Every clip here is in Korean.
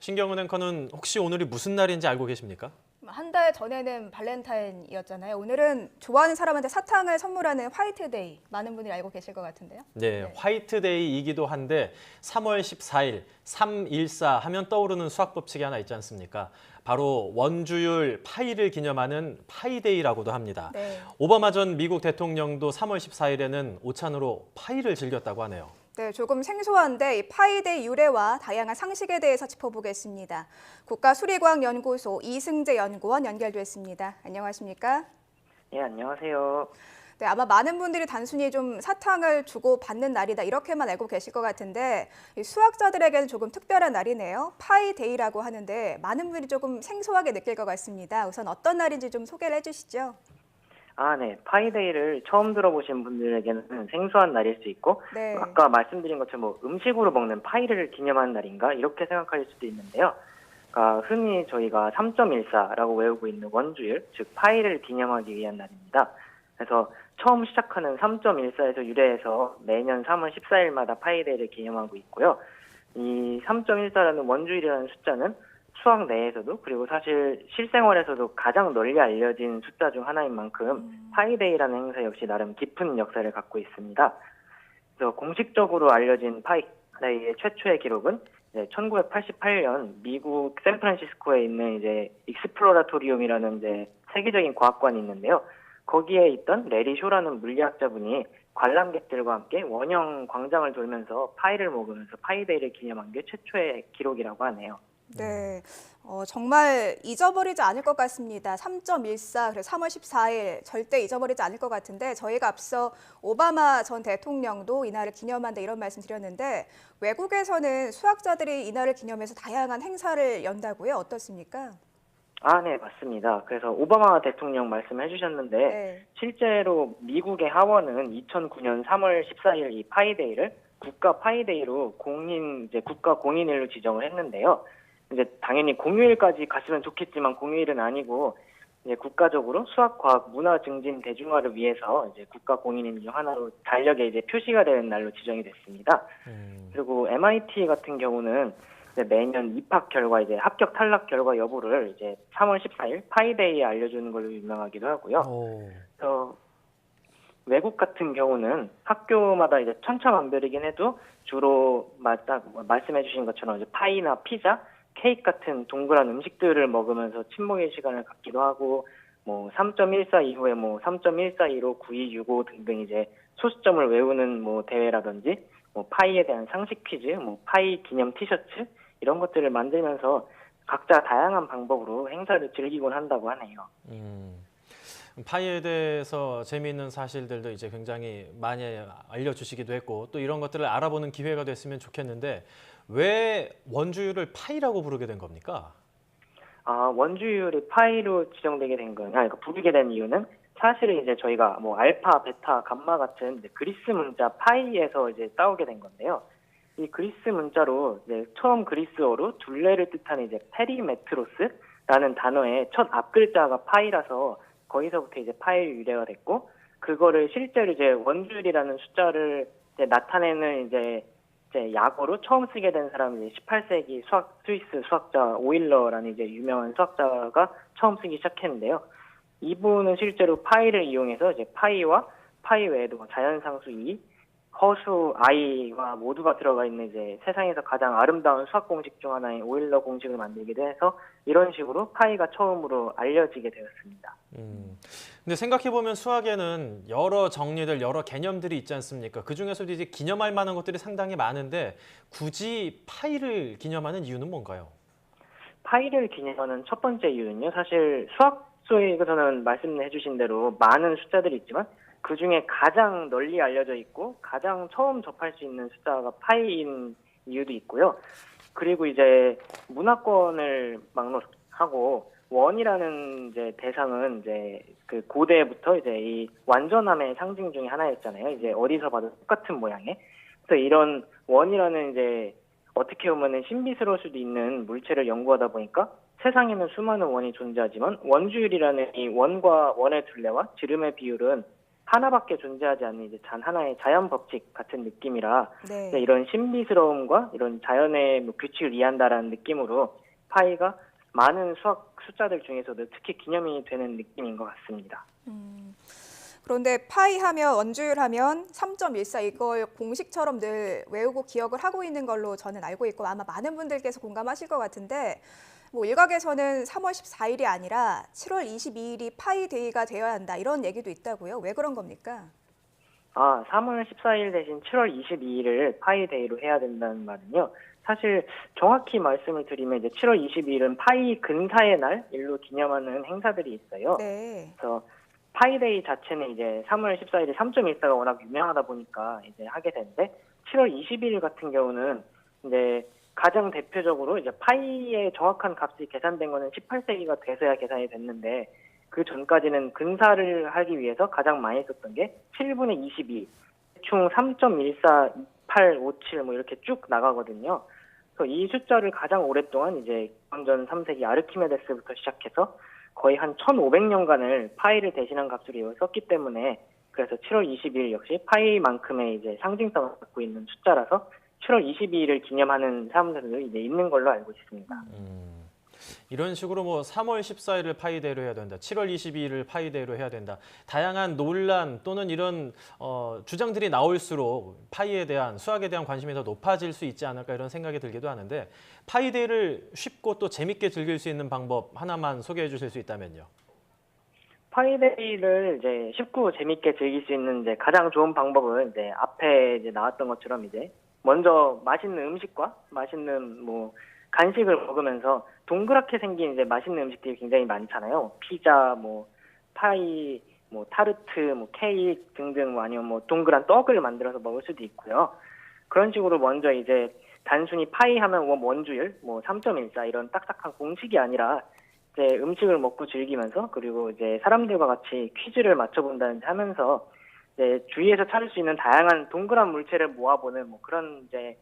신경은 앵커는 혹시 오늘이 무슨 날인지 알고 계십니까? 한 달 전에는 발렌타인이었잖아요. 오늘은 좋아하는 사람한테 사탕을 선물하는 화이트데이. 많은 분들이 알고 계실 것 같은데요. 네, 네. 화이트데이이기도 한데 3월 14일 314 하면 떠오르는 수학 법칙이 하나 있지 않습니까? 바로 원주율 파이를 기념하는 파이데이라고도 합니다. 네. 오바마 전 미국 대통령도 3월 14일에는 오찬으로 파이를 즐겼다고 하네요. 네, 조금 생소한데 이 파이데이 유래와 다양한 상식에 대해서 짚어보겠습니다. 국가수리과학연구소 이승재 연구원 연결됐습니다. 안녕하십니까? 예, 안녕하세요. 네, 아마 많은 분들이 단순히 좀 사탕을 주고 받는 날이다 이렇게만 알고 계실 것 같은데 이 수학자들에게는 조금 특별한 날이네요. 파이데이라고 하는데 많은 분들이 조금 생소하게 느낄 것 같습니다. 우선 어떤 날인지 좀 소개를 해주시죠. 아, 네. 파이데이를 처음 들어보신 분들에게는 생소한 날일 수 있고, 네. 아까 말씀드린 것처럼 뭐 음식으로 먹는 파이를 기념하는 날인가? 이렇게 생각하실 수도 있는데요. 그러니까 흔히 저희가 3.14라고 외우고 있는 원주율, 즉 파이를 기념하기 위한 날입니다. 그래서 처음 시작하는 3.14에서 유래해서 매년 3월 14일마다 파이데이를 기념하고 있고요. 이 3.14라는 원주율이라는 숫자는 수학 내에서도 그리고 사실 실생활에서도 가장 널리 알려진 숫자 중 하나인 만큼 파이데이라는 행사 역시 나름 깊은 역사를 갖고 있습니다. 그래서 공식적으로 알려진 파이데이의 최초의 기록은 이제 1988년 미국 샌프란시스코에 있는 이제 익스플로라토리움이라는 이제 세계적인 과학관이 있는데요. 거기에 있던 레리 쇼라는 물리학자분이 관람객들과 함께 원형 광장을 돌면서 파이를 먹으면서 파이데이를 기념한 게 최초의 기록이라고 하네요. 네, 어, 정말 잊어버리지 않을 것 같습니다. 3.14, 그래서 3월 14일 절대 잊어버리지 않을 것 같은데 저희가 앞서 오바마 전 대통령도 이날을 기념한다 이런 말씀 드렸는데 외국에서는 수학자들이 이날을 기념해서 다양한 행사를 연다고요? 어떻습니까? 아, 네, 맞습니다. 그래서 오바마 대통령 말씀해 주셨는데 네. 실제로 미국의 하원은 2009년 3월 14일 이 파이데이를 국가 파이데이로 공인 이제 국가 공인일로 지정을 했는데요. 이제 당연히 공휴일까지 갔으면 좋겠지만 공휴일은 아니고 이제 국가적으로 수학, 과학, 문화 증진 대중화를 위해서 이제 국가 공인인 중 하나로 달력에 이제 표시가 되는 날로 지정이 됐습니다. 음, 그리고 MIT 같은 경우는 매년 입학 결과 이제 합격 탈락 결과 여부를 이제 3월 14일 파이데이에 알려주는 걸로 유명하기도 하고요. 오, 그래서 외국 같은 경우는 학교마다 이제 천차만별이긴 해도 주로 맞다 말씀해주신 것처럼 이제 파이나 피자, 케이크 같은 동그란 음식들을 먹으면서 친목의 시간을 갖기도 하고 뭐 3.14 이후에 뭐 3.142로 9265 등등 이제 소수점을 외우는 뭐 대회라든지 뭐 파이에 대한 상식 퀴즈, 뭐 파이 기념 티셔츠 이런 것들을 만들면서 각자 다양한 방법으로 행사를 즐기곤 한다고 하네요. 음. 파이에 대해서 재미있는 사실들도 이제 굉장히 많이 알려주시기도 했고 또 이런 것들을 알아보는 기회가 됐으면 좋겠는데 왜 원주율을 파이라고 부르게 된 겁니까? 아, 원주율이 파이로 지정되게 된 건, 아, 그러니까 부르게 된 이유는 사실은 이제 저희가 뭐 알파, 베타, 감마 같은 그리스 문자 파이에서 이제 따오게 된 건데요. 이 그리스 문자로 이제 처음 그리스어로 둘레를 뜻하는 이제 페리메트로스라는 단어의 첫 앞글자가 파이라서 거기서부터 이제 파이 유래가 됐고 그거를 실제로 이제 원주율이라는 숫자를 이제 나타내는 이제 이제 약어로 처음 쓰게 된 사람이 이제 18세기 수학 스위스 수학자 오일러라는 이제 유명한 수학자가 처음 쓰기 시작했는데요. 이분은 실제로 파이를 이용해서 이제 파이와 파이 외에도 뭐 자연상수 2, 허수 i와 모두가 들어가 있는 이제 세상에서 가장 아름다운 수학 공식 중 하나인 오일러 공식을 만들기도 해서 이런 식으로 파이가 처음으로 알려지게 되었습니다. 음. 근데 생각해 보면 수학에는 여러 정리들, 여러 개념들이 있지 않습니까? 그 중에서도 이제 기념할 만한 것들이 상당히 많은데 굳이 파이를 기념하는 이유는 뭔가요? 파이를 기념하는 첫 번째 이유는요. 사실 수학 속에서는 말씀해 주신 대로 많은 숫자들이 있지만 그 중에 가장 널리 알려져 있고 가장 처음 접할 수 있는 숫자가 파이인 이유도 있고요. 그리고 이제 문화권을 막론하고 원이라는 이제 대상은 이제 그 고대부터 이제 이 완전함의 상징 중에 하나였잖아요. 이제 어디서 봐도 똑같은 모양의. 그래서 이런 원이라는 이제 어떻게 보면은 신비스러울 수도 있는 물체를 연구하다 보니까 세상에는 수많은 원이 존재하지만 원주율이라는 이 원과 원의 둘레와 지름의 비율은 하나밖에 존재하지 않는 이제 단 하나의 자연 법칙 같은 느낌이라 네. 네, 이런 신비스러움과 이런 자연의 뭐 규칙을 이해한다라는 느낌으로 파이가 많은 수학 숫자들 중에서도 특히 기념이 되는 느낌인 것 같습니다. 음, 그런데 파이 하면 원주율 하면 3.14 이걸 공식처럼 늘 외우고 기억을 하고 있는 걸로 저는 알고 있고 아마 많은 분들께서 공감하실 것 같은데 뭐 일각에서는 3월 14일이 아니라 7월 22일이 파이 데이가 되어야 한다 이런 얘기도 있다고요. 왜 그런 겁니까? 아, 3월 14일 대신 7월 22일을 파이데이로 해야 된다는 말은요. 사실 정확히 말씀을 드리면 이제 7월 22일은 파이 근사의 날 일로 기념하는 행사들이 있어요. 네. 그래서 파이데이 자체는 이제 3월 14일이 3.14가 워낙 유명하다 보니까 이제 하게 되는데 7월 22일 같은 경우는 이제 가장 대표적으로 이제 파이의 정확한 값이 계산된 거는 18세기가 돼서야 계산이 됐는데 그 전까지는 근사를 하기 위해서 가장 많이 썼던 게 7분의 22, 총 3.14, 28, 57 뭐 이렇게 쭉 나가거든요. 그래서 이 숫자를 가장 오랫동안 이제 기원전 3세기 아르키메데스부터 시작해서 거의 한 1500년간을 파이를 대신한 값으로 썼기 때문에 그래서 7월 22일 역시 파이만큼의 이제 상징성을 갖고 있는 숫자라서 7월 22일을 기념하는 사람들도 이제 있는 걸로 알고 있습니다. 음, 이런 식으로 뭐 3월 14일을 파이데이로 해야 된다, 7월 22일을 파이데이로 해야 된다. 다양한 논란 또는 이런 어, 주장들이 나올수록 파이에 대한 수학에 대한 관심이 더 높아질 수 있지 않을까 이런 생각이 들기도 하는데 파이데이를 쉽고 또 재밌게 즐길 수 있는 방법 하나만 소개해 주실 수 있다면요. 파이데이를 이제 쉽고 재밌게 즐길 수 있는 이제 가장 좋은 방법은 이제 앞에 이제 나왔던 것처럼 이제 먼저 맛있는 음식과 맛있는 뭐 간식을 먹으면서 동그랗게 생긴 이제 맛있는 음식들이 굉장히 많잖아요. 피자, 뭐 파이, 뭐 타르트, 뭐 케이크 등등 뭐 아니면 뭐 동그란 떡을 만들어서 먹을 수도 있고요. 그런 식으로 먼저 이제 단순히 파이 하면 뭐 원주율, 뭐 3.14 이런 딱딱한 공식이 아니라 이제 음식을 먹고 즐기면서 그리고 이제 사람들과 같이 퀴즈를 맞춰본다든지 하면서 이제 주위에서 찾을 수 있는 다양한 동그란 물체를 모아보는 뭐 그런 이제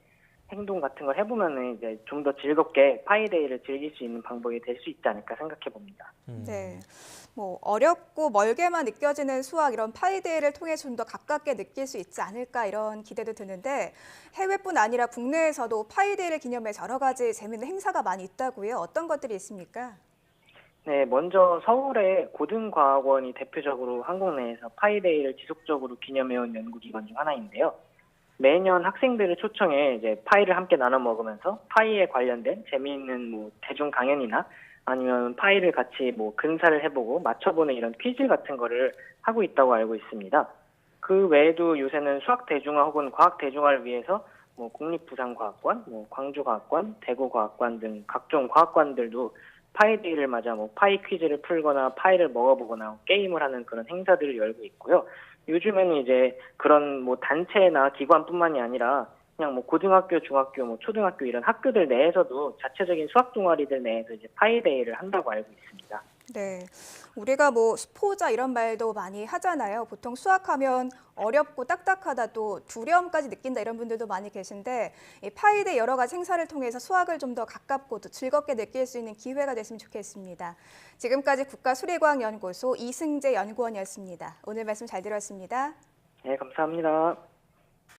행동 같은 걸 해보면은 이제 좀 더 즐겁게 파이데이를 즐길 수 있는 방법이 될 수 있지 않을까 생각해 봅니다. 음. 네. 뭐 어렵고 멀게만 느껴지는 수학 이런 파이데이를 통해 좀 더 가깝게 느낄 수 있지 않을까 이런 기대도 드는데 해외뿐 아니라 국내에서도 파이데이를 기념해서 여러 가지 재밌는 행사가 많이 있다고요. 어떤 것들이 있습니까? 네, 먼저 서울의 고등과학원이 대표적으로 한국 내에서 파이데이를 지속적으로 기념해온 연구기관 중 하나인데요. 매년 학생들을 초청해 이제 파이를 함께 나눠 먹으면서 파이에 관련된 재미있는 뭐 대중 강연이나 아니면 파이를 같이 뭐 근사를 해보고 맞춰보는 이런 퀴즈 같은 거를 하고 있다고 알고 있습니다. 그 외에도 요새는 수학 대중화 혹은 과학 대중화를 위해서 뭐 국립부산과학관, 뭐 광주과학관, 대구과학관 등 각종 과학관들도 파이데이를 맞아 뭐 파이 퀴즈를 풀거나 파이를 먹어보거나 게임을 하는 그런 행사들을 열고 있고요. 요즘에는 이제 그런 뭐 단체나 기관뿐만이 아니라 그냥 뭐 고등학교, 중학교, 뭐 초등학교 이런 학교들 내에서도 자체적인 수학 동아리들 내에서 이제 파이데이를 한다고 알고 있습니다. 네. 우리가 뭐 수포자 이런 말도 많이 하잖아요. 보통 수학하면 어렵고 딱딱하다 또 두려움까지 느낀다 이런 분들도 많이 계신데 이 파이데 여러 가지 행사를 통해서 수학을 좀 더 가깝고 또 즐겁게 느낄 수 있는 기회가 됐으면 좋겠습니다. 지금까지 국가수리과학연구소 이승재 연구원이었습니다. 오늘 말씀 잘 들었습니다. 네, 감사합니다.